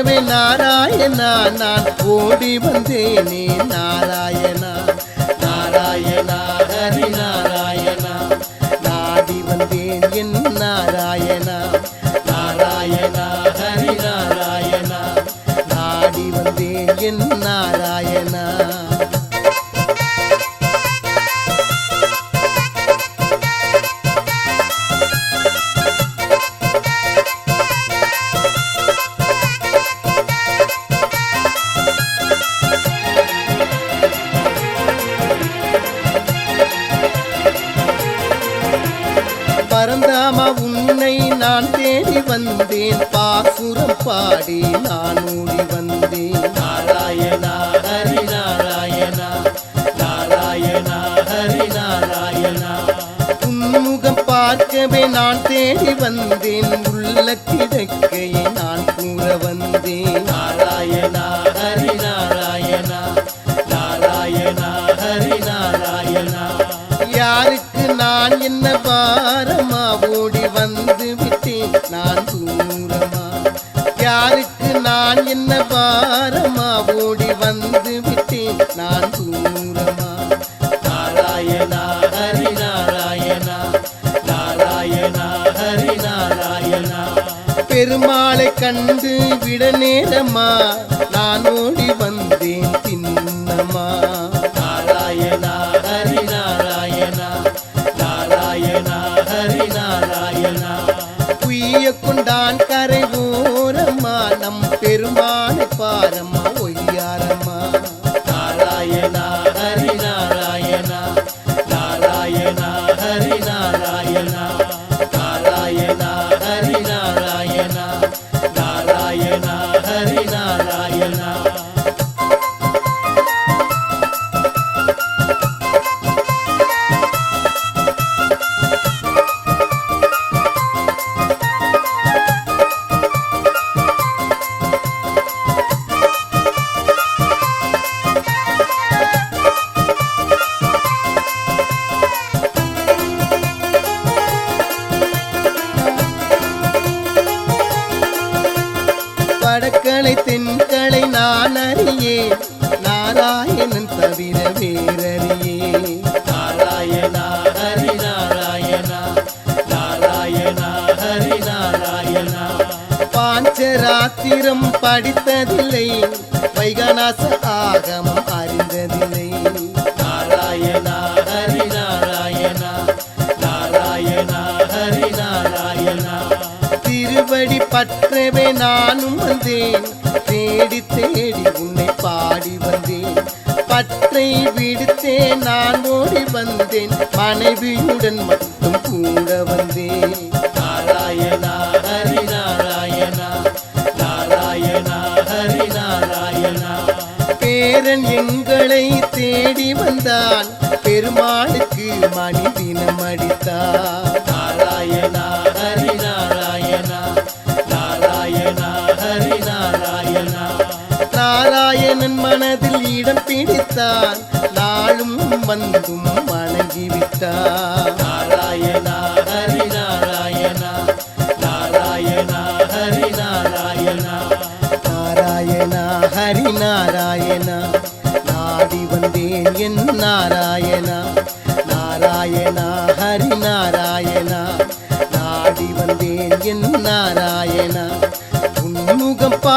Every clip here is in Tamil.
பார்க்கவே நாராயணா நான் ஓடி வந்தேனே. நாராயணா நாராயணா ஹரி நாராயணா. நாடி வந்தேன் என் நாராயணா. நாராயணா ஹரி நாராயணா. நாடி வந்தேன் என் நாராயணா. உன்னை நான் தேடி வந்தேன். பாசுரம் பாடி நான் ஓடி வந்தேன். நாராயணா ஹரி நாராயணா நாராயணா ஹரி நாராயணா உன்முகம் பார்க்கவே நான் தேடி வந்தேன். உள்ள கிடக்கையை நான் கூற வந்தேன். நாராயணா ஹரி நாராயணா நாராயணா ஹரி நாராயணா யாருக்கு நான் என்ன பாரமா ஓடி என்ன பாரமா? ஓடி வந்து விட்டேன் நான் தூரமா? நாராயணா ஹரி நாராயணா. நாராயணா ஹரி நாராயணா. பெருமாளை கண்டு விட நேரமா? நான் ஓடி வந்தேன் தின்னமா நாராயணா ஹரி நாராயணா. நாராயணா ஹரி நாராயணா. உய்ய கொண்டான் வடக்கலை தென்கலை நான் அறியேன் நாராயணன் தவிர வேறறியே. நாராயணா ஹரி நாராயணா. நாராயணா ஹரி நாராயணா. பாஞ்சராத்திரம் படித்ததில்லை. வைகநாச ஆகமம் அறிந்ததில்லை திருவடி பற்றவே நானும் வந்தேன். தேடி தேடி உன்னை பாடி வந்தேன். பற்றை விடுத்தே நான் ஓடி வந்தேன். மனைவியுடன் மட்டும் கூட வந்தேன். நாராயணா ஹரி நாராயணா. நாராயணா ஹரி நாராயணா. பேரன் எங்களை தேடி வந்தான். பெருமாளுக்கு மணி தினம் அடித்தார் நாராயணா நாராயணன் மனதில் இடம் பிடித்தான் நாளும் வந்தும் வணங்கிவிட்டார் நாராயணா ஹரி நாராயணா நாராயணா ஹரி நாராயணா. நாராயணா ஹரி நாராயணா நாடி வந்தேன் என் நாராயணா. நாராயணா ஹரி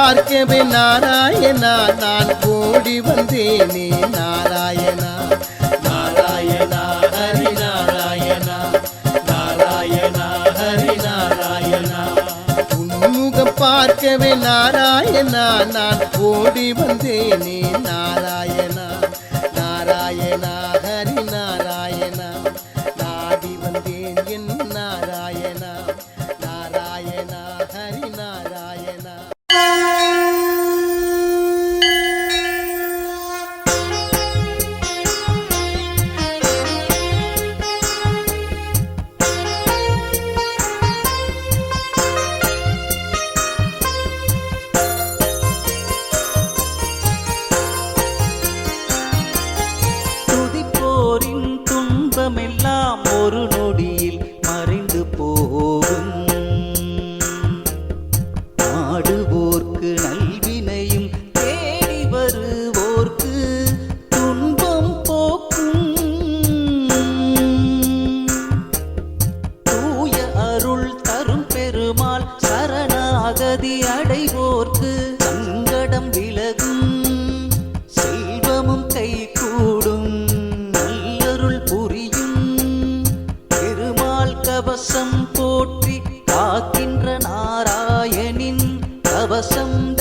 பார்க்கவே நாராயணா நான் ஓடி வந்தேனே நாராயணா. நாராயணா ஹரி நாராயணா. நாராயணா ஹரி நாராயணா. உன்முகம் பார்க்கவே நாராயணா நான் ஓடி வந்தேனே நாராயணா நாராயணா. நாம் ஒரு கவசம்